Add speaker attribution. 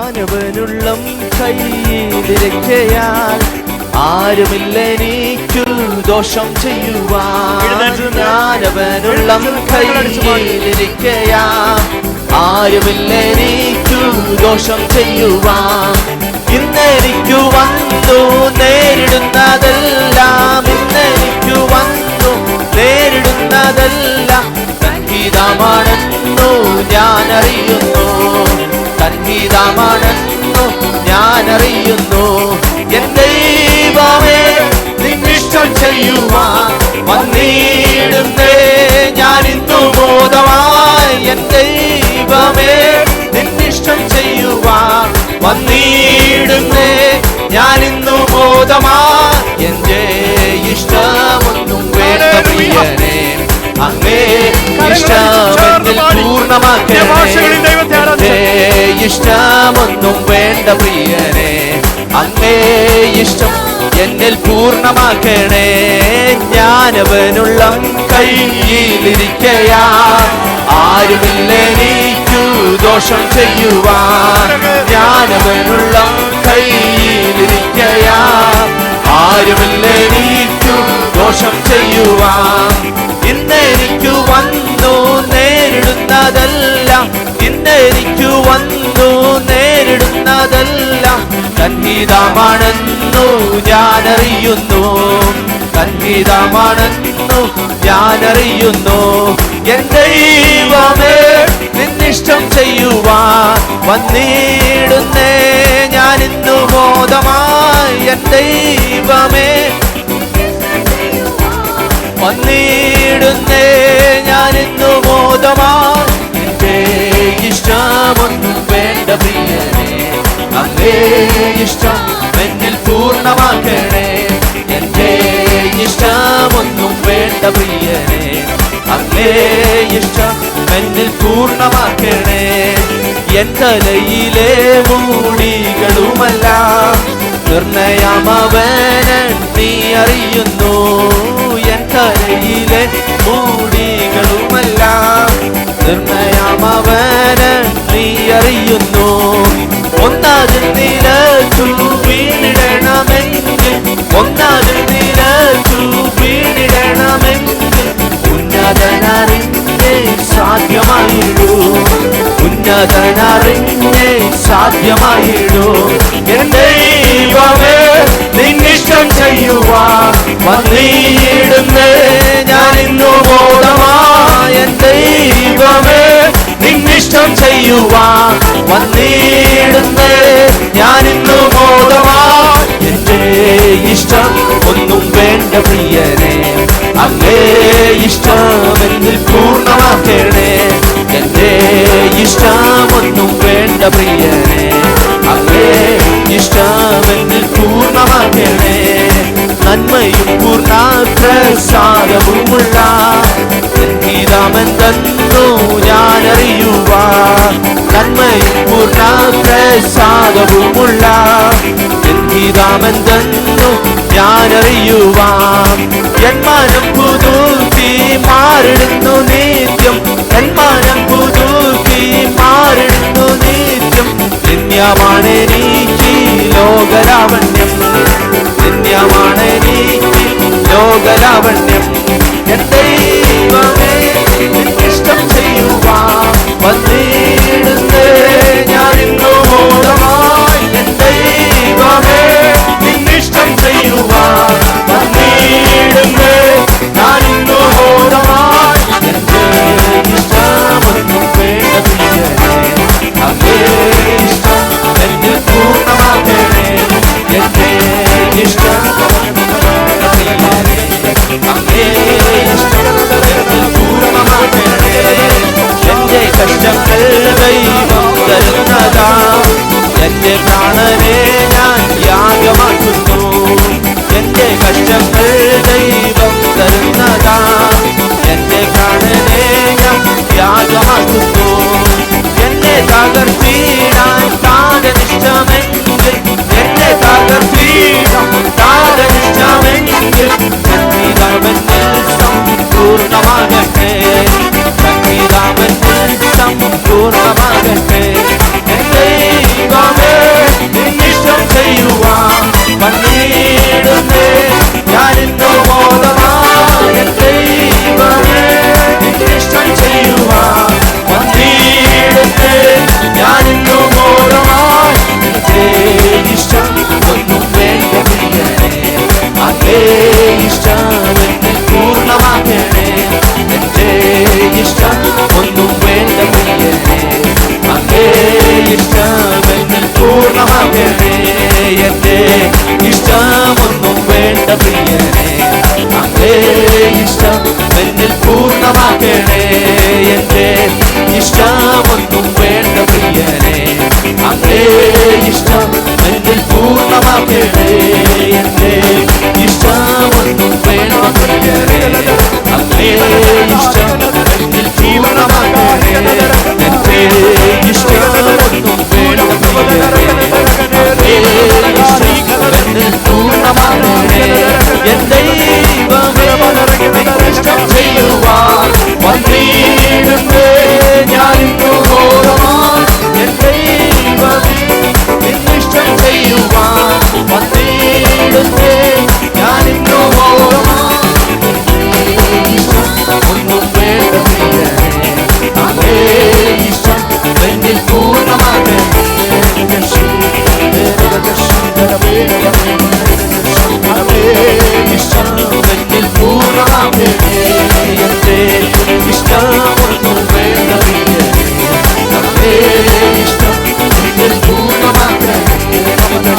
Speaker 1: ഞാനവനുള്ളം ആരുമില്ല ആരുമില്ലെനിക്കു ദോഷം ചെയ്യുവാൻ. എഴുന്നേറ്റ് കൈയിലിരിക്കയാ ആരുമില്ല കയ്യിലിരിക്കയാൽ ആരുമില്ലെനിക്കു ദോഷം ചെയ്യുവാൻ. ഇന്നെനിക്കു വന്നു നേരിടുന്നതെല്ലാം ഇന്നെനിക്കു വന്നു നേരിടുന്നതെല്ലാം. സംഗീതമാണെന്നു ഞാൻ അറിയുന്നു ഞാനറിയുന്നു. എൻ ദൈവമേ നിന്നിഷ്ടം ചെയ്യുവാൻ വന്നിടുന്നേ. ഞാൻ ഇന്നു ബോധമായി എൻ ദൈവമേ നിന്നിഷ്ടം ചെയ്യുവാൻ വന്നിടുന്നേ. ഞാൻ ഇന്നു ബോധമായി എന്റെ ഇഷ്ടമൊന്നും വേണ്ട പ്രിയനെ അങ്ങേ ഇഷ്ടമെന്നിൽ പൂർണമാക്കണേ ഇഷ്ടമൊന്നും വേണ്ട പ്രിയനെ. അങ്ങേ ഇഷ്ടം എന്നിൽ പൂർണമാക്കണേ. ഞാനവനുള്ള കയ്യിലിരിക്കയാ. ആരുമില്ലെനിക്കു ദോഷം ചെയ്യുവാൻ. ഞാനവനുള്ള കയ്യിലിരിക്കയാ. ആരുമില്ലെനിക്കു ദോഷം ചെയ്യുവാൻ. ഇന്നെനിക്കു വന്നു നേരിടുന്നതെല്ലാം ഇന്നെനിക്കു വന്നു നേരിടുന്നതെല്ലാം സംഗീതമാണെന്നു ഞാനറിയുന്നു. സംഗീതമാണെന്നു ഞാനറിയുന്നു. എൻ ദൈവമേ നിന്നിഷ്ടം ചെയ്യുവാൻ വന്നിടുന്നേ. ഞാൻ ഇന്നു ബോധമായി എന്റെ ദൈവമേ വന്നിടുന്നേ. പൂർണമാക്കണേ. എൻ തലയിലെ മൂടികളുമല്ല നിർണയമവന് സാധ്യമായിടൂ എൻ ദൈവമേ നിന്നിഷ്ടം ചെയ്യുവാൻ വന്നിടുന്നേ. ഞാൻ ഇന്നു ബോധമായ ദൈവമേ നിന്നിഷ്ടം ചെയ്യുവാൻ വന്നിടുന്നേ. ഞാൻ ഇന്നു ബോധമായി എന്റെ ഇഷ്ടം ഒന്നും വേണ്ട പ്രിയനെ. അങ്ങേ ഇഷ്ടം എന്നിൽ പൂർണമാക്കേണേ. എന്റെ ഇഷ്ടം ഒന്നും വേണ്ട പ്രിയനെ. പൂർണ ഗീതാമൻ തന്നു ഞാനറിയുവാ. നന്മയും പൂർണ പ്രസാദവുമുള്ള സംഗീതമെന്തെന്നു ഞാനറിയുവാം. എൻ മനം പുതുക്കി മാറിടുന്നു നിത്യം. എൻ മനം പുതുക്കി മാറിടുന്നു നിത്യം. ധന്യമാണ് നീക്കി ലോകലാവണ്യം നിത്യമാണ് നീക്കി ലോകലാവണ്യം രാജങ്ങൾ ദൈവം തരുന്നതാ എന്റെ പ്രാണനെ ഞാൻ യാഗമാക്കുന്നു എന്റെ കഷ്ടങ്ങൾ ദൈവം തരുന്നതാ എന്റെ പ്രാണനെ ഞാൻ യാഗമാക്കുന്നു എന്നെ തകർത്തീടാൻ താരനിഷ്ടമെങ്കിൽ എന്നെ തകർത്തീടാൻ താരനിഷ്ടമെങ്കിൽ സന്നിധാനമെന്നിൽ സമ്പൂർണമാകും Yeah.